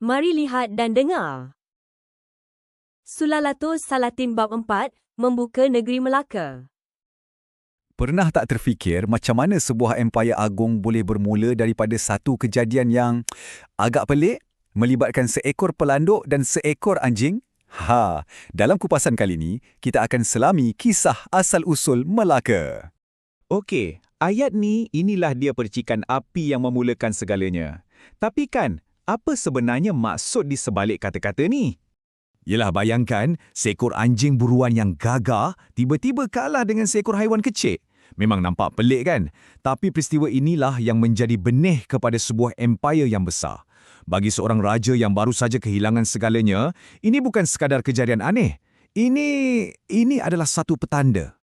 Mari lihat dan dengar. Sulalatus Salatin Bab 4 membuka negeri Melaka. Pernah tak terfikir macam mana sebuah empayar agung boleh bermula daripada satu kejadian yang agak pelik, melibatkan seekor pelanduk dan seekor anjing? Ha, dalam kupasan kali ini, kita akan selami kisah asal-usul Melaka. Okey, ayat ni inilah dia percikan api yang memulakan segalanya. Tapi kan, apa sebenarnya maksud di sebalik kata-kata ni? Yelah bayangkan, seekor anjing buruan yang gagah tiba-tiba kalah dengan seekor haiwan kecil. Memang nampak pelik kan? Tapi peristiwa inilah yang menjadi benih kepada sebuah empayar yang besar. Bagi seorang raja yang baru saja kehilangan segalanya, ini bukan sekadar kejadian aneh. Ini ini adalah satu petanda.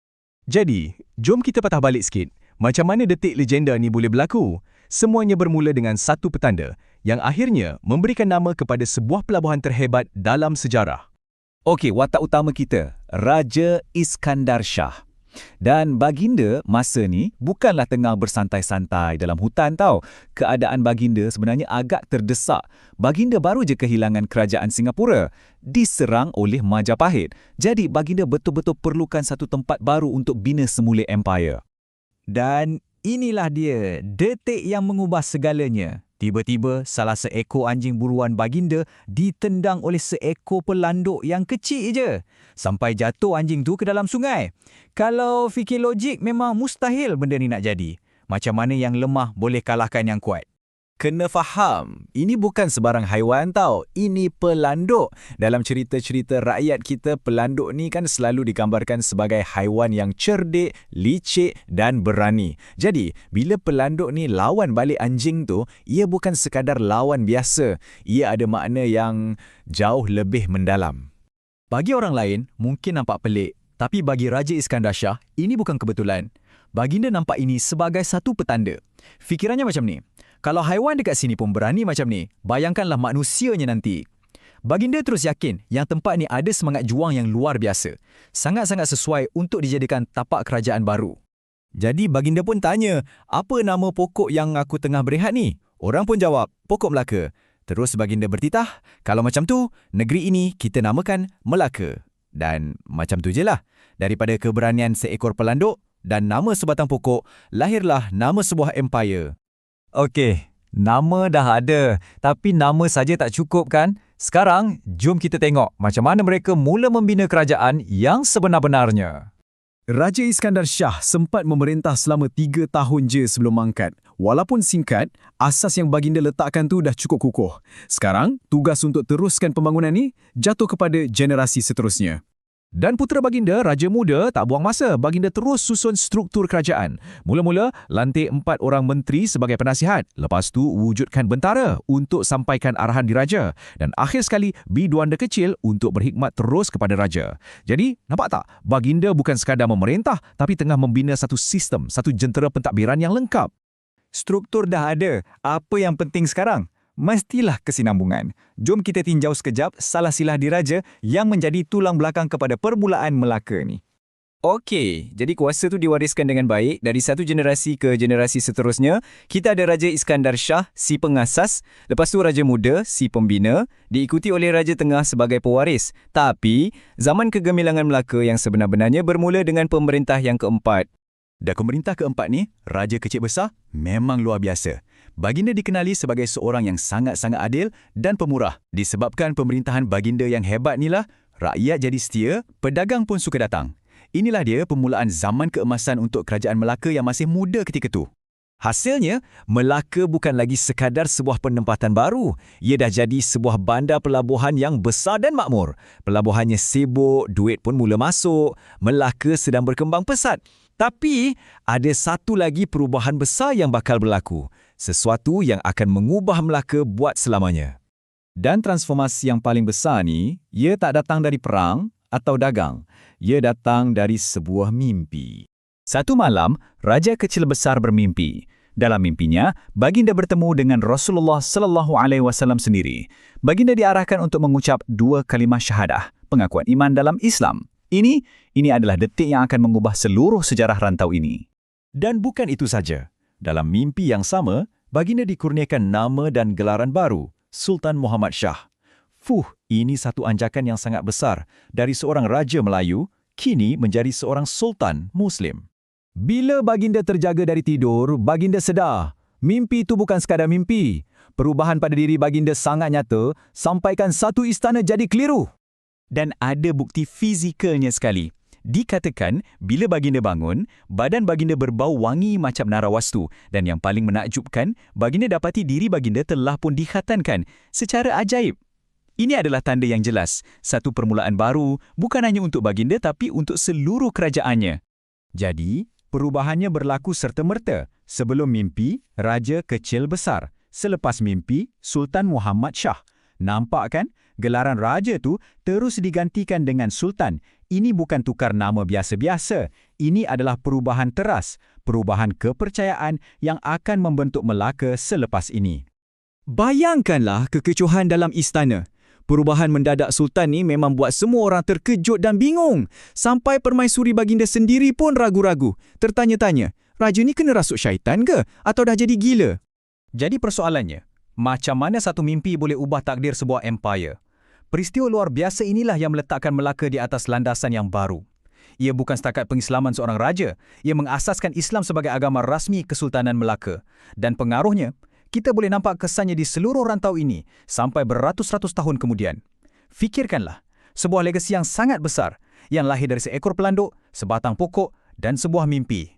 Jadi, jom kita patah balik sikit. Macam mana detik legenda ni boleh berlaku? Semuanya bermula dengan satu petanda yang akhirnya memberikan nama kepada sebuah pelabuhan terhebat dalam sejarah. Okey, watak utama kita, Raja Iskandar Shah. Dan baginda masa ni bukanlah tengah bersantai-santai dalam hutan tau. Keadaan baginda sebenarnya agak terdesak. Baginda baru je kehilangan kerajaan Singapura. Diserang oleh Majapahit. Jadi baginda betul-betul perlukan satu tempat baru untuk bina semula empire. Dan inilah dia, detik yang mengubah segalanya. Tiba-tiba, salah seekor anjing buruan baginda ditendang oleh seekor pelanduk yang kecil je. Sampai jatuh anjing tu ke dalam sungai. Kalau fikir logik, memang mustahil benda ni nak jadi. Macam mana yang lemah boleh kalahkan yang kuat? Kena faham, ini bukan sebarang haiwan tau. Ini pelanduk. Dalam cerita-cerita rakyat kita, pelanduk ni kan selalu digambarkan sebagai haiwan yang cerdik, licik dan berani. Jadi, bila pelanduk ni lawan balik anjing tu, ia bukan sekadar lawan biasa. Ia ada makna yang jauh lebih mendalam. Bagi orang lain, mungkin nampak pelik. Tapi bagi Raja Iskandar Shah, ini bukan kebetulan. Baginda nampak ini sebagai satu petanda. Fikirannya macam ni. Kalau haiwan dekat sini pun berani macam ni, bayangkanlah manusianya nanti. Baginda terus yakin yang tempat ni ada semangat juang yang luar biasa. Sangat-sangat sesuai untuk dijadikan tapak kerajaan baru. Jadi baginda pun tanya, apa nama pokok yang aku tengah berehat ni? Orang pun jawab, pokok Melaka. Terus baginda bertitah, kalau macam tu, negeri ini kita namakan Melaka. Dan macam tu je lah. Daripada keberanian seekor pelanduk dan nama sebatang pokok, lahirlah nama sebuah empire. Okey, nama dah ada, tapi nama saja tak cukup kan? Sekarang, jom kita tengok macam mana mereka mula membina kerajaan yang sebenar-benarnya. Raja Iskandar Shah sempat memerintah selama tiga tahun je sebelum mangkat. Walaupun singkat, asas yang baginda letakkan tu dah cukup kukuh. Sekarang, tugas untuk teruskan pembangunan ni jatuh kepada generasi seterusnya. Dan putera baginda, Raja Muda, tak buang masa. Baginda terus susun struktur kerajaan. Mula-mula, lantik empat orang menteri sebagai penasihat. Lepas tu, wujudkan bentara untuk sampaikan arahan diraja. Dan akhir sekali, biduanda kecil untuk berhikmat terus kepada raja. Jadi, nampak tak? Baginda bukan sekadar memerintah, tapi tengah membina satu sistem, satu jentera pentadbiran yang lengkap. Struktur dah ada. Apa yang penting sekarang? Mestilah kesinambungan. Jom kita tinjau sekejap salah silah diraja yang menjadi tulang belakang kepada permulaan Melaka ni. Okey, jadi kuasa tu diwariskan dengan baik dari satu generasi ke generasi seterusnya. Kita ada Raja Iskandar Shah, si pengasas. Lepas tu Raja Muda, si pembina. Diikuti oleh Raja Tengah sebagai pewaris. Tapi, zaman kegemilangan Melaka yang sebenar-benarnya bermula dengan pemerintah yang keempat. Dan pemerintah keempat ni, Raja Kecil Besar, memang luar biasa. Baginda dikenali sebagai seorang yang sangat-sangat adil dan pemurah. Disebabkan pemerintahan baginda yang hebat inilah, rakyat jadi setia, pedagang pun suka datang. Inilah dia permulaan zaman keemasan untuk kerajaan Melaka yang masih muda ketika itu. Hasilnya, Melaka bukan lagi sekadar sebuah penempatan baru. Ia dah jadi sebuah bandar pelabuhan yang besar dan makmur. Pelabuhannya sibuk, duit pun mula masuk. Melaka sedang berkembang pesat. Tapi, ada satu lagi perubahan besar yang bakal berlaku sesuatu yang akan mengubah Melaka buat selamanya. Dan transformasi yang paling besar ni, ia tak datang dari perang atau dagang. Ia datang dari sebuah mimpi. Satu malam, Raja Kecil Besar bermimpi. Dalam mimpinya, Baginda bertemu dengan Rasulullah sallallahu alaihi wasallam sendiri. Baginda diarahkan untuk mengucap dua kalimah syahadah, pengakuan iman dalam Islam. Ini, ini adalah detik yang akan mengubah seluruh sejarah rantau ini. Dan bukan itu saja. Dalam mimpi yang sama, baginda dikurniakan nama dan gelaran baru, Sultan Muhammad Shah. Fuh, ini satu anjakan yang sangat besar dari seorang Raja Melayu kini menjadi seorang Sultan Muslim. Bila baginda terjaga dari tidur, baginda sedar. Mimpi itu bukan sekadar mimpi. Perubahan pada diri baginda sangat nyata, sampaikan satu istana jadi keliru. Dan ada bukti fizikalnya sekali. Dikatakan, bila baginda bangun, badan baginda berbau wangi macam narawastu dan yang paling menakjubkan, baginda dapati diri baginda telah pun dikhatankan secara ajaib. Ini adalah tanda yang jelas, satu permulaan baru bukan hanya untuk baginda tapi untuk seluruh kerajaannya. Jadi, perubahannya berlaku serta-merta. Sebelum mimpi, Raja Kecil Besar. Selepas mimpi, Sultan Muhammad Shah. Nampak kan? Gelaran Raja tu terus digantikan dengan Sultan. Ini bukan tukar nama biasa-biasa. Ini adalah perubahan teras, perubahan kepercayaan yang akan membentuk Melaka selepas ini. Bayangkanlah kekecohan dalam istana. Perubahan mendadak Sultan ni memang buat semua orang terkejut dan bingung. Sampai permaisuri baginda sendiri pun ragu-ragu. Tertanya-tanya, Raja ni kena rasuk syaitan ke? Atau dah jadi gila? Jadi persoalannya, macam mana satu mimpi boleh ubah takdir sebuah empire? Peristiwa luar biasa inilah yang meletakkan Melaka di atas landasan yang baru. Ia bukan setakat pengislaman seorang raja, ia mengasaskan Islam sebagai agama rasmi Kesultanan Melaka. Dan pengaruhnya, kita boleh nampak kesannya di seluruh rantau ini sampai beratus-ratus tahun kemudian. Fikirkanlah, sebuah legasi yang sangat besar yang lahir dari seekor pelanduk, sebatang pokok dan sebuah mimpi.